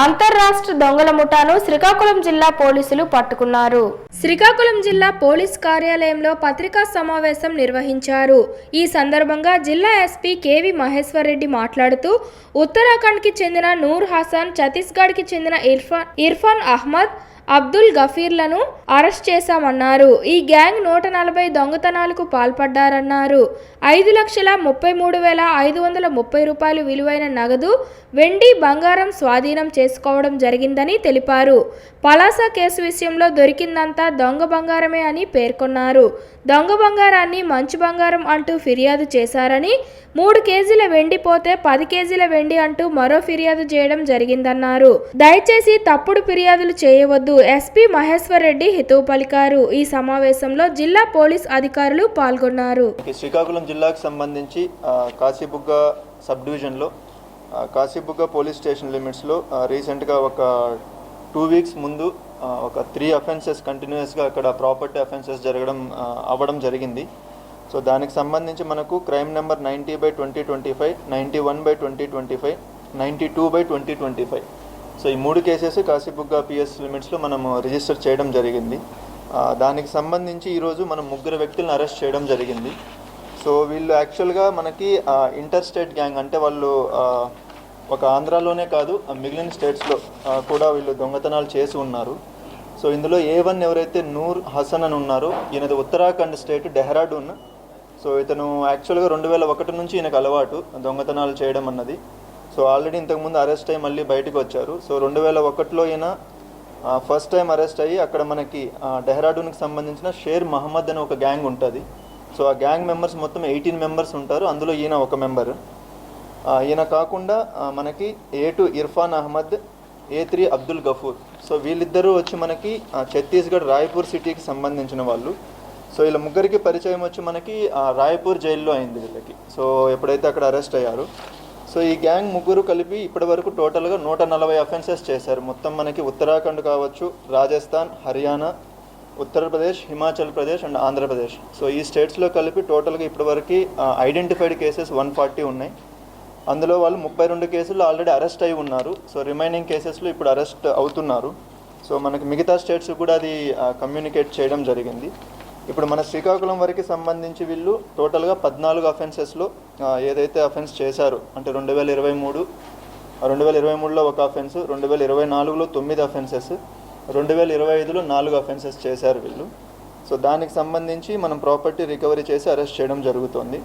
అంతర్రాష్ట్ర దొంగల ముఠాను శ్రీకాకుళం జిల్లా పోలీసులు పట్టుకున్నారు. శ్రీకాకుళం జిల్లా పోలీస్ కార్యాలయంలో పత్రికా సమావేశం నిర్వహించారు. ఈ సందర్భంగా జిల్లా ఎస్పీ కేవి మహేశ్వర్ రెడ్డి మాట్లాడుతూ ఉత్తరాఖండ్కి చెందిన నూర్ హసన్ ఛత్తీస్గఢ్కి చెందిన ఇర్ఫాన్ ఇర్ఫాన్ అహ్మద్ అబ్దుల్ గఫీర్లను అరెస్ట్ చేశామన్నారు. ఈ గ్యాంగ్ నూట నలభై దొంగతనాలకు పాల్పడ్డారన్నారు. ఐదు లక్షల ముప్పై మూడు వేల ఐదు వందల ముప్పై రూపాయలు విలువైన నగదు వెండి బంగారం స్వాధీనం చేసుకోవడం జరిగిందని తెలిపారు. పలాస కేసు విషయంలో దొరికిందంతా దొంగ బంగారమే అని పేర్కొన్నారు. దొంగ బంగారాన్ని మంచు బంగారం అంటూ ఫిర్యాదు చేశారని మూడు కేజీల వెండి పోతే పది కేజీల వెండి అంటూ మరో ఫిర్యాదు చేయడం జరిగిందన్నారు. దయచేసి తప్పుడు ఫిర్యాదులు చేయవద్దు. ఎస్పీ మహేశ్వర్ రెడ్డి హితవు పలికారు. ఈ సమావేశంలో జిల్లా పోలీస్ అధికారులు పాల్గొన్నారు. శ్రీకాకుళం జిల్లాకు సంబంధించి కాశీబుగ్గ సబ్ డివిజన్లో కాశీబుగ్గ పోలీస్ స్టేషన్ లిమిట్స్లో రీసెంట్గా ఒక టూ వీక్స్ ముందు ఒక త్రీ అఫెన్సెస్ కంటిన్యూస్గా అక్కడ ప్రాపర్టీ అఫెన్సెస్ జరగడం అవ్వడం జరిగింది. సో దానికి సంబంధించి మనకు crime number ninety by twenty twenty five ninety one by twenty twenty five ninety two by twenty twenty five. So ఈ మూడు కేసెస్ కాశీబుగ్గా పిఎస్ లిమిట్స్లో మనం రిజిస్టర్ చేయడం జరిగింది. దానికి సంబంధించి ఈరోజు మనం ముగ్గురు వ్యక్తులను అరెస్ట్ చేయడం జరిగింది. సో వీళ్ళు యాక్చువల్గా మనకి ఇంటర్ స్టేట్ గ్యాంగ్ అంటే వాళ్ళు ఒక ఆంధ్రాలోనే కాదు మిగిలిన స్టేట్స్లో కూడా వీళ్ళు దొంగతనాలు చేసి ఉన్నారు. సో ఇందులో ఏ వన్ ఎవరైతే నూర్ హసన్ అని ఉన్నారో ఈయనది ఉత్తరాఖండ్ స్టేట్ డెహ్రాడూన్. సో ఇతను యాక్చువల్గా రెండు వేల ఒకటి నుంచి ఈయనకు అలవాటు దొంగతనాలు చేయడం అన్నది. సో ఆల్రెడీ ఇంతకుముందు అరెస్ట్ అయ్యి మళ్ళీ బయటకు వచ్చారు. సో రెండు వేల ఒకటిలో ఈయన ఫస్ట్ టైం అరెస్ట్ అయ్యి అక్కడ మనకి డెహ్రాడూన్కి సంబంధించిన షేర్ మహమ్మద్ అనే ఒక గ్యాంగ్ ఉంటుంది. సో ఆ గ్యాంగ్ మెంబర్స్ మొత్తం ఎయిటీన్ మెంబర్స్ ఉంటారు. అందులో ఈయన ఒక మెంబర్. ఈయన కాకుండా మనకి A two Irfan Ahmed A three Abdul Gafoor. So వీళ్ళిద్దరూ వచ్చి మనకి ఛత్తీస్గఢ్ రాయ్పూర్ సిటీకి సంబంధించిన వాళ్ళు. సో వీళ్ళ ముగ్గురికి పరిచయం వచ్చి మనకి రాయ్పూర్ జైల్లో అయింది వీళ్ళకి. సో ఎప్పుడైతే అక్కడ అరెస్ట్ అయ్యారు సో ఈ గ్యాంగ్ ముగ్గురు కలిపి ఇప్పటివరకు టోటల్గా నూట నలభై అఫెన్సెస్ చేశారు. మొత్తం మనకి ఉత్తరాఖండ్ కావచ్చు రాజస్థాన్ హర్యానా ఉత్తరప్రదేశ్ హిమాచల్ ప్రదేశ్ అండ్ ఆంధ్రప్రదేశ్. సో ఈ స్టేట్స్లో కలిపి టోటల్గా ఇప్పటివరకు ఐడెంటిఫైడ్ కేసెస్ వన్ ఫార్టీ ఉన్నాయి. అందులో వాళ్ళు ముప్పై రెండు కేసులు ఆల్రెడీ అరెస్ట్ అయి ఉన్నారు. సో రిమైనింగ్ కేసెస్లో ఇప్పుడు అరెస్ట్ అవుతున్నారు. సో మనకి మిగతా స్టేట్స్ కూడా అది కమ్యూనికేట్ చేయడం జరిగింది. ఇప్పుడు మన శ్రీకాకుళం వరకు సంబంధించి వీళ్ళు టోటల్గా పద్నాలుగు అఫెన్సెస్లో ఏదైతే అఫెన్స్ చేశారు అంటే రెండు వేల ఇరవై మూడు రెండు వేల ఇరవై మూడులో ఒక అఫెన్స్ రెండు వేల ఇరవై నాలుగులో తొమ్మిది అఫెన్సెస్ రెండు వేల ఇరవై ఐదులో నాలుగు అఫెన్సెస్ చేశారు వీళ్ళు. సో దానికి సంబంధించి మనం ప్రాపర్టీ రికవరీ చేసి అరెస్ట్ చేయడం జరుగుతోంది.